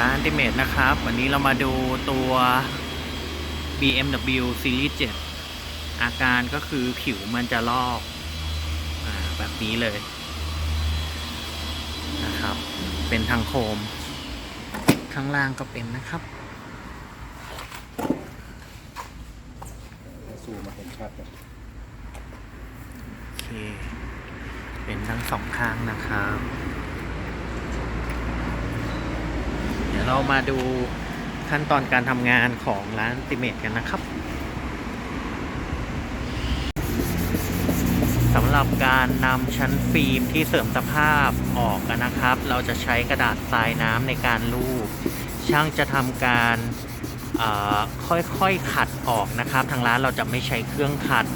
ร้านติเมตนะครับ วันนี้เรามาดูตัว BMW Series 7 อาการก็คือผิวมันจะลอกอาแบบนี้เลยนะครับ เป็นทางโคม ข้างล่างก็เป็นนะครับซูมมาเห็นชัดเลยโอเค เป็นทั้งสองข้างนะครับ เดี๋ ยวเรามาดูขั้นตอนการทำงานของร้านติเมตกันนะครับสำหรับการนำชั้นฟิล์มที่เสริมสภาพออกกันนะครับ เราจะใช้กระดาษทรายน้ำในการลูบช่างจะทำการค่อยๆขัดออกนะครับ ทางร้านเราจะไม่ใช้เครื่องขัด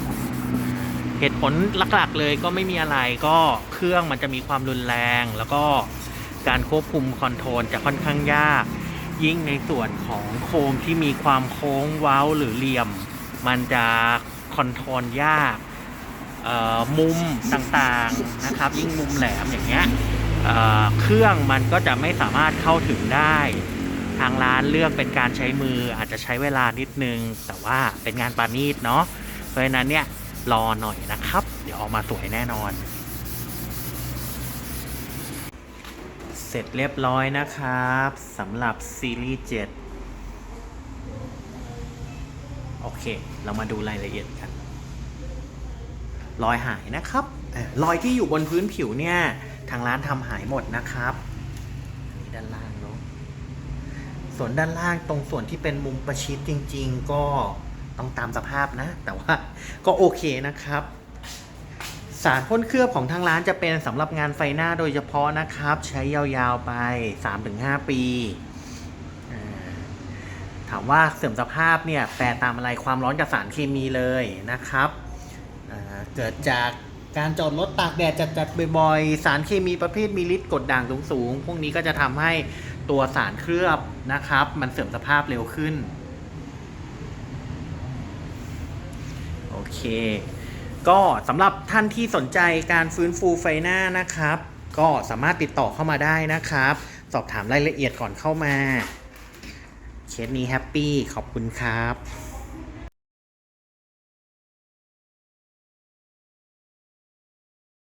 เหตุผลหลักๆเลยก็ไม่มีอะไรก็เครื่องมันจะมีความรุนแรงแล้วก็ การควบคุมคอนโทรลจะค่อนข้างยาก ยิ่งในส่วนของโคมที่มีความโค้งเว้าหรือเหลี่ยม มันจะคอนโทรลยากมุมต่างๆนะครับ ยิ่งมุมแหลมอย่างเงี้ยเเครื่องมันก็จะไม่สามารถเข้าถึงได้ ทางร้านเลือกเป็นการใช้มืออาจจะใช้เวลานิดนึง แต่ว่าเป็นงานปานีตเนาะเพราะฉะนั้นเนี่ยรอหน่อยนะครับ เดี๋ยวออกมาสวยแน่นอน เสร็จเรียบร้อยนะครับสำหรับซีรีส์7โอเค เรามาดูรายละเอียดกัน รอยหายนะครับรอยที่อยู่บนพื้นผิวเนี่ย ทางร้านทำหายหมดนะครับอันนี้ด้านล่างเนาะส่วนด้านล่างตรงส่วนที่เป็นมุมประชิดจริง ๆ ก็ต้องตามสภาพนะ แต่ว่าก็โอเคนะครับ สารพ่นเคลือบของทางร้านจะเป็นสำหรับงานไฟหน้าโดยเฉพาะนะครับ ใช้ยาวๆไป 3-5 ปีอ่าถามว่าเสื่อมสภาพเนี่ยแปรตามอะไรความร้อนจากสารเคมีเลยนะครับ เกิดจากการจอดรถตากแดดจัดๆบ่อยๆ สารเคมีประเภทมีฤทธิ์กดด่างสูงๆ พวกนี้ก็จะทำให้ตัวสารเคลือบนะครับ มันเสื่อมสภาพเร็วขึ้น โอเค ก็สำหรับท่านที่สนใจการฟื้นฟูไฟหน้านะครับ ก็สามารถติดต่อเข้ามาได้นะครับ สอบถามรายละเอียดก่อนเข้ามา เคสนี้แฮปปี้ขอบคุณครับ